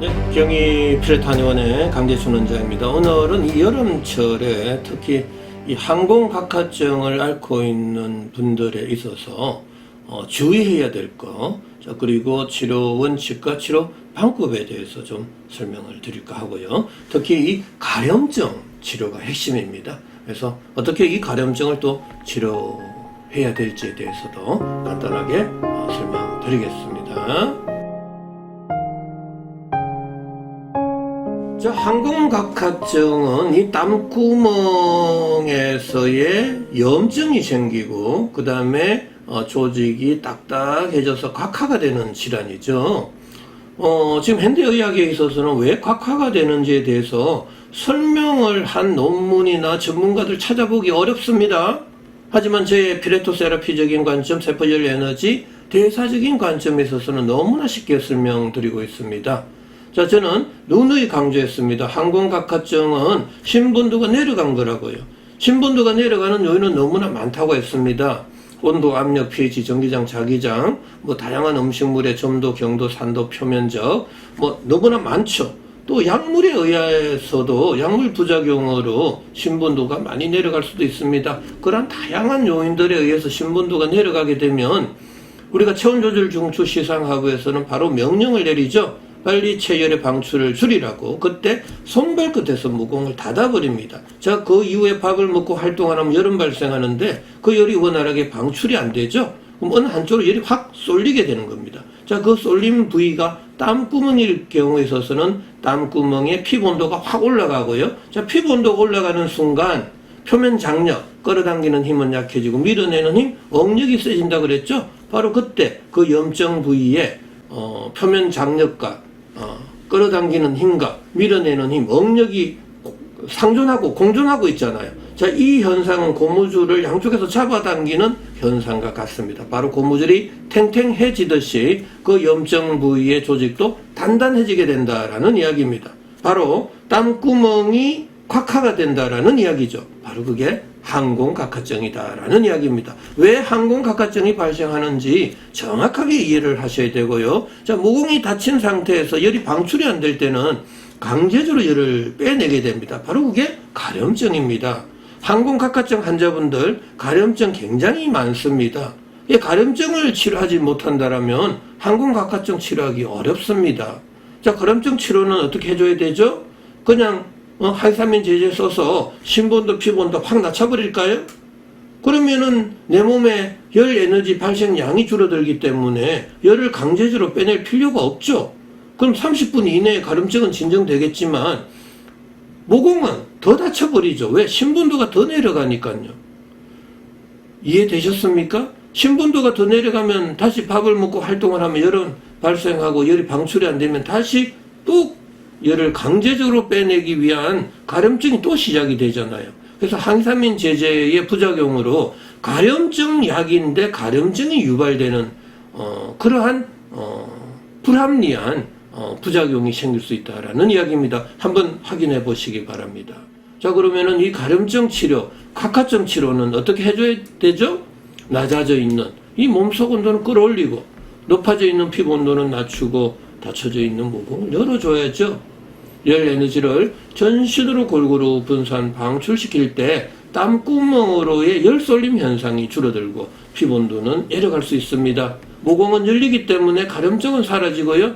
네, 경희 피레타니원의 강재춘 원장입니다. 오늘은 이 여름철에 특히 이 항공각화증을 앓고 있는 분들에 있어서 어, 주의해야 될 거, 자, 그리고 치료 원칙과 치료 방법에 대해서 좀 설명을 드릴까 하고요. 특히 이 가려움증 치료가 핵심입니다. 그래서 어떻게 이 가려움증을 또 치료해야 될지에 대해서도 간단하게 어, 설명드리겠습니다. 자, 항공각화증은 이 땀구멍 에서의 염증이 생기고, 그 다음에 조직이 딱딱해져서 각화가 되는 질환이죠. 어, 지금 현대의학에 있어서는 왜 각화가 되는지에 대해서 설명을 한 논문이나 전문가들 찾아보기 어렵습니다. 하지만 제 피레토세라피적인 관점, 세포열 에너지, 대사적인 관점에 있어서는 너무나 쉽게 설명드리고 있습니다. 자, 저는 누누이 강조했습니다. 항공각화증은 신분도가 내려간 거라고요. 신분도가 내려가는 요인은 너무나 많다고 했습니다. 온도, 압력, pH, 전기장, 자기장, 뭐 다양한 음식물의 점도, 경도, 산도, 표면적, 뭐 너무나 많죠. 또 약물에 의해서도 약물 부작용으로 신분도가 많이 내려갈 수도 있습니다. 그런 다양한 요인들에 의해서 신분도가 내려가게 되면 우리가 체온 조절 중추 시상 하부에서는 바로 명령을 내리죠. 빨리 체열의 방출을 줄이라고 그때 손발끝에서 무공을 닫아버립니다. 자, 그 이후에 밥을 먹고 활동하면 열은 발생하는데 그 열이 원활하게 방출이 안 되죠. 그럼 어느 한쪽으로 열이 확 쏠리게 되는 겁니다. 자, 그 쏠린 부위가 땀구멍일 경우에 있어서는 땀구멍의 피부 온도가 확 올라가고요. 자, 피부 온도가 올라가는 순간 표면 장력, 끌어당기는 힘은 약해지고 밀어내는 힘, 억력이 세진다 그랬죠? 바로 그때 그 염증 부위에 어, 표면 장력과 어, 끌어당기는 힘과 밀어내는 힘, 억력이 상존하고 공존하고 있잖아요. 자, 이 현상은 고무줄을 양쪽에서 잡아당기는 현상과 같습니다. 바로 고무줄이 탱탱해지듯이 그 염증 부위의 조직도 단단해지게 된다라는 이야기입니다. 바로 땀구멍이 콱화가 된다라는 이야기죠. 바로 그게 항공각화증이다라는 이야기입니다. 왜 항공각화증이 발생하는지 정확하게 이해를 하셔야 되고요. 자, 모공이 닫힌 상태에서 열이 방출이 안 될 때는 강제적으로 열을 빼내게 됩니다. 바로 그게 가려움증입니다. 항공각화증 환자분들 가려움증 굉장히 많습니다. 이 가려움증을 치료하지 못한다라면 항공각화증 치료하기 어렵습니다. 자, 가려움증 치료는 어떻게 해줘야 되죠? 그냥 어, 한삼인 제제 써서 신분도 피부온도 확 낮춰버릴까요? 그러면은 내 몸에 열 에너지 발생량이 줄어들기 때문에 열을 강제적으로 빼낼 필요가 없죠. 그럼 30분 이내에 가름증은 진정되겠지만 모공은 더 다쳐버리죠. 왜? 신분도가 더 내려가니까요. 이해되셨습니까? 신분도가 더 내려가면 다시 밥을 먹고 활동을 하면 열은 발생하고 열이 방출이 안 되면 다시 또 열을 강제적으로 빼내기 위한 가려움증이 또 시작이 되잖아요. 그래서 항사민 제제의 부작용으로 가려움증 약인데 가려움증이 유발되는 어, 그러한 어, 불합리한 어, 부작용이 생길 수 있다라는 이야기입니다. 한번 확인해 보시기 바랍니다. 자 그러면은 이 가려움증 치료, 각화증 치료는 어떻게 해줘야 되죠? 낮아져 있는 이 몸속 온도는 끌어올리고 높아져 있는 피부 온도는 낮추고 닫혀져 있는 모공을 열어줘야죠. 열 에너지를 전신으로 골고루 분산 방출시킬 때 땀구멍으로의 열 쏠림 현상이 줄어들고 피부 온도는 내려갈 수 있습니다. 모공은 열리기 때문에 가려움증은 사라지고요.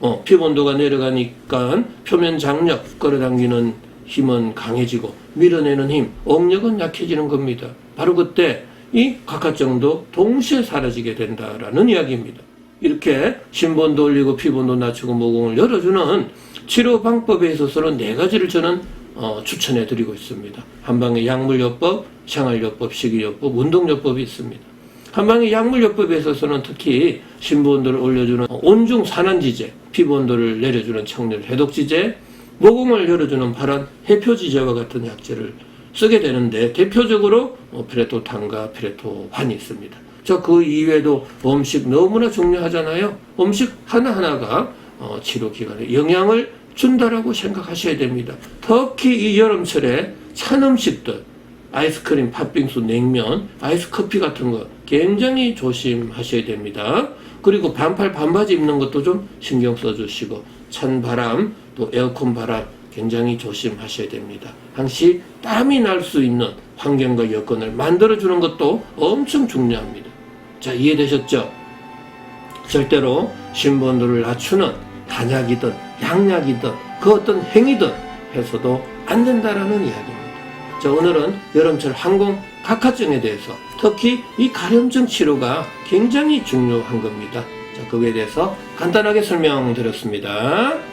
어, 피부 온도가 내려가니까 표면 장력, 끌어당기는 힘은 강해지고 밀어내는 힘, 억력은 약해지는 겁니다. 바로 그때 이 각화증도 동시에 사라지게 된다라는 이야기입니다. 이렇게 신본도 올리고 피부도 낮추고 모공을 열어주는 치료 방법에 있어서는 네 가지를 저는 어, 추천해 드리고 있습니다. 한방에 약물요법, 생활요법, 식이요법, 운동요법이 있습니다. 한방에 약물요법에 있어서는 특히 신부온도를 올려주는 온중 산안지제, 피부 온도를 내려주는 청렬 해독지제, 모공을 열어주는 발한 해표지제와 같은 약제를 쓰게 되는데 대표적으로 어, 피레토탄과 피레토환이 있습니다. 자, 그 이외에도 음식 너무나 중요하잖아요. 음식 하나하나가 어, 치료 기간에 영향을 준다라고 생각하셔야 됩니다. 특히 이 여름철에 찬 음식들, 아이스크림, 팥빙수, 냉면, 아이스커피 같은 거 굉장히 조심하셔야 됩니다. 그리고 반팔 반바지 입는 것도 좀 신경 써주시고 찬 바람 또 에어컨 바람 굉장히 조심하셔야 됩니다. 항시 땀이 날 수 있는 환경과 여건을 만들어주는 것도 엄청 중요합니다. 자 이해되셨죠? 절대로 신분들을 낮추는 한약이든 양약이든 그 어떤 행위든 해서도 안 된다라는 이야기입니다. 자, 오늘은 여름철 항공 각하증에 대해서 특히 이 가려움증 치료가 굉장히 중요한 겁니다. 자, 그거에 대해서 간단하게 설명드렸습니다.